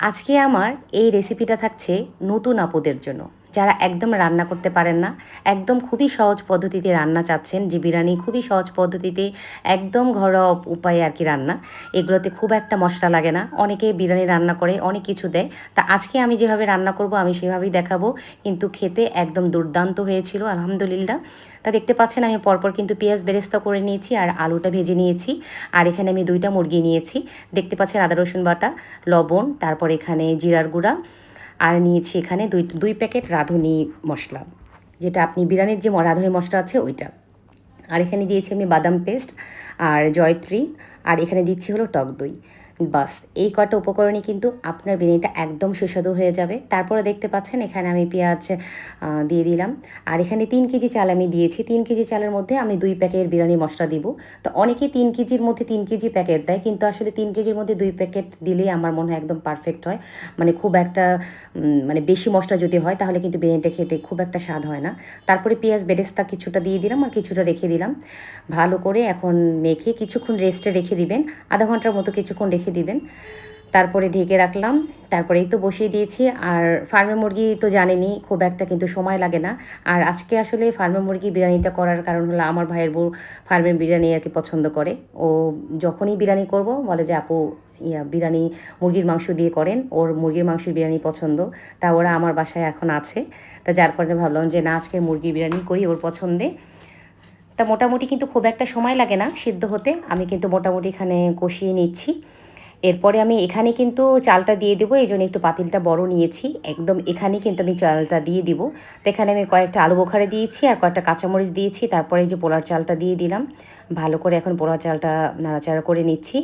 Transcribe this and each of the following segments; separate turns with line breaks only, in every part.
আজকে আমার এই রেসিপিটা থাকছে নতুন আপদের জন্য। যারা একদম রান্না করতে পারেন না, একদম খুবই সহজ পদ্ধতিতে রান্না চাচ্ছেন, যে বিরিয়ানি খুবই সহজ পদ্ধতিতে একদম ঘরোয়া উপায়ে আর কি রান্না। এগুলোতে খুব একটা মশলা লাগে না। অনেকে বিরিয়ানি রান্না করে, অনেক কিছু দেয়। তা আজকে আমি যেভাবে রান্না করব, আমি সেভাবেই দেখাবো। কিন্তু খেতে একদম দুর্দান্ত হয়েছিল, আলহামদুলিল্লাহ। তা দেখতে পাচ্ছেন, আমি পরপর কিন্তু পেঁয়াজ বেরেস্তা করে নিয়েছি আর আলুটা ভেজে নিয়েছি। আর এখানে আমি দুইটা মুরগি নিয়েছি। দেখতে পাচ্ছেন আদা রসুন বাটা, লবণ, তারপর এখানে জিরার গুঁড়া। আর নিয়েছি এখানে দুই দুই প্যাকেট রাঁধুনি মশলা, যেটা আপনি বিরিয়ানির যে রাঁধুনি মশলা আছে ওইটা। আর এখানে দিয়েছি আমি বাদাম পেস্ট আর জয়ত্রী, আর এখানে দিচ্ছি হলো টক দই। বাস। এই কটা উপকরণই কিন্তু আপনার বিরিয়ানিটা একদম সুস্বাদু হয়ে যাবে। তারপরে দেখতে পাচ্ছেন, এখানে আমি পেঁয়াজ দিয়ে দিলাম। আর এখানে তিন কেজি চাল আমি দিয়েছি। তিন কেজি চালের মধ্যে আমি দুই প্যাকেট বিরিয়ানি মশলা দিব। তো অনেকে তিন কেজির মধ্যে তিন কেজি প্যাকেট দেয়, কিন্তু আসলে তিন কেজির মধ্যে দুই প্যাকেট দিলেই আমার মনে হয় একদম পারফেক্ট হয়। মানে খুব একটা মানে বেশি মশলা যদি হয়, তাহলে কিন্তু বিরিয়ানিটা খেতে খুব একটা স্বাদ হয় না। তারপরে পেঁয়াজ বেরেস্তা কিছুটা দিয়ে দিলাম আর কিছুটা রেখে দিলাম। ভালো করে এখন মেখে কিছুক্ষণ রেস্টে রেখে দিবেন। আধা ঘণ্টার মতো কিছুক্ষণ রেখে দিবেন। তারপরে ঢেকে রাখলাম। তারপরে এই তো বসিয়ে দিয়েছি। আর ফার্মের মুরগি তো জানেনি খুব একটা কিন্তু সময় লাগে না। আর আজকে আসলে ফার্মের মুরগি বিরিয়ানিটা করার কারণ হলো আমার ভাইয়ের বউ ফার্মের বিরিয়ানি আর কি পছন্দ করে। ও যখনই বিরিয়ানি করব, বলে যে, আপু, ইয়া, বিরিয়ানি মুরগির মাংস দিয়ে করেন। ওর মুরগির মাংসের বিরিয়ানি পছন্দ। তা ওরা আমার বাসায় এখন আছে। তা যার কারণে ভাবলাম যে, না, আজকে মুরগির বিরিয়ানি করি ওর পছন্দে। তা মোটামুটি কিন্তু খুব একটা সময় লাগে না সিদ্ধ হতে। আমি কিন্তু মোটামুটি এখানে কষিয়ে নিচ্ছি। এরপরে আমি এখানে কিন্তু চালটা দিয়ে দেবো, এই জন্য একটু পাতিলটা বড় নিয়েছি। একদম এখানে কিন্তু আমি চালটা দিয়ে দিব। তো এখানে আমি কয়েকটা আলু বোখারে দিয়েছি আর কয়েকটা কাঁচামরিচ দিয়েছি, তারপরে এই যে পোলার চালটা দিয়ে দিলাম। ভালো করে এখন পোলার চালটা নাড়াচাড়া করে নিচ্ছি।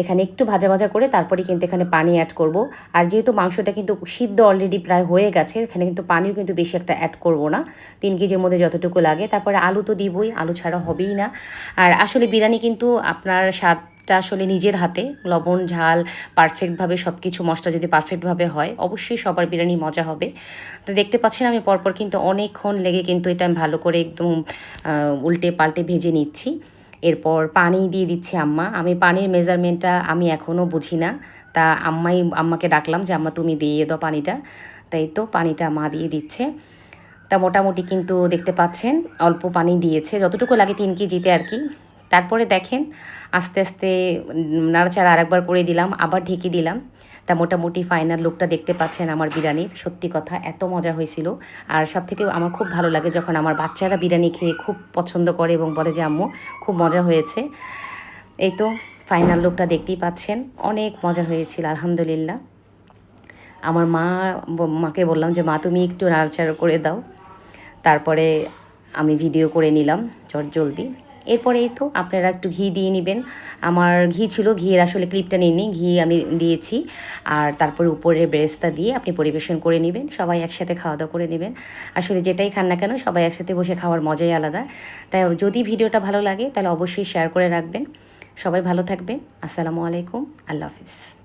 এখানে একটু ভাজা ভাজা করে তারপরে কিন্তু এখানে পানি অ্যাড করব। আর যেহেতু মাংসটা কিন্তু সিদ্ধ অলরেডি প্রায় হয়ে গেছে, এখানে কিন্তু পানিও কিন্তু বেশি একটা অ্যাড করব না। তিন কেজির মধ্যে যতটুকু লাগে, তারপরে আলু তো দিবই, আলু ছাড়া হবেই না। আর আসলে বিরিয়ানি কিন্তু আপনার স্বাদ টা আসলে নিজের হাতে, লবণ, ঝাল পারফেক্টভাবে সব কিছু মশলা যদি পারফেক্টভাবে হয়, অবশ্যই সবার বিরিয়ানি মজা হবে। তো দেখতে পাচ্ছেন আমি পরপর কিন্তু অনেকক্ষণ লেগে কিন্তু এটা আমি ভালো করে একদম উল্টে পাল্টে ভেজে নিচ্ছি। এরপর পানি দিয়ে দিচ্ছি আম্মা। আমি পানির মেজারমেন্টটা আমি এখনও বুঝি না। তা আম্মাই, আম্মাকে ডাকলাম যে, আম্মা, তুমি দিয়ে দাও পানিটা। তাই তো পানিটা মা দিয়ে দিচ্ছে। তা মোটামুটি কিন্তু দেখতে পাচ্ছেন, অল্প পানি দিয়েছে। যতটুকু লাগে তিন কেজিতে আর কি। তারপরে দেখেন, আস্তে আস্তে নাড়াচাড়া আরেকবার করে দিলাম, আবার ঢেকে দিলাম। তা মোটামুটি ফাইনাল লুকটা দেখতে পাচ্ছেন আমার বিরিয়ানির, সত্যি কথা এত মজা হয়েছিল। আর সব থেকে আমার খুব ভালো লাগে যখন আমার বাচ্চারা বিরিয়ানি খেয়ে খুব পছন্দ করে এবং বলে যে, আম্মু, খুব মজা হয়েছে। এই তো ফাইনাল লুকটা দেখতেই পাচ্ছেন, অনেক মজা হয়েছিল, আলহামদুলিল্লাহ। আমার মা মাকে বললাম যে, মা, তুমি একটু নাড়াচাড়া করে দাও। তারপরে আমি ভিডিও করে নিলাম, চট জলদি। এরপরে তো আপনারা একটু ঘি দিয়ে নেবেন। আমার ঘি ছিল, ঘিয়ের আসলে ক্লিপটা নিইনি, ঘি আমি দিয়েছি। আর তারপরে উপরে ব্রেস্তা দিয়ে আপনি পরিবেশন করে নেবেন, সবাই একসাথে খাওয়া দাওয়া করে নেবেন। আসলে যেটাই খান না কেন, সবাই একসাথে বসে খাওয়ার মজাই আলাদা। তাই যদি ভিডিওটা ভালো লাগে, তাহলে অবশ্যই শেয়ার করে রাখবেন। সবাই ভালো থাকবেন। আসসালামু আলাইকুম, আল্লাহ হাফিজ।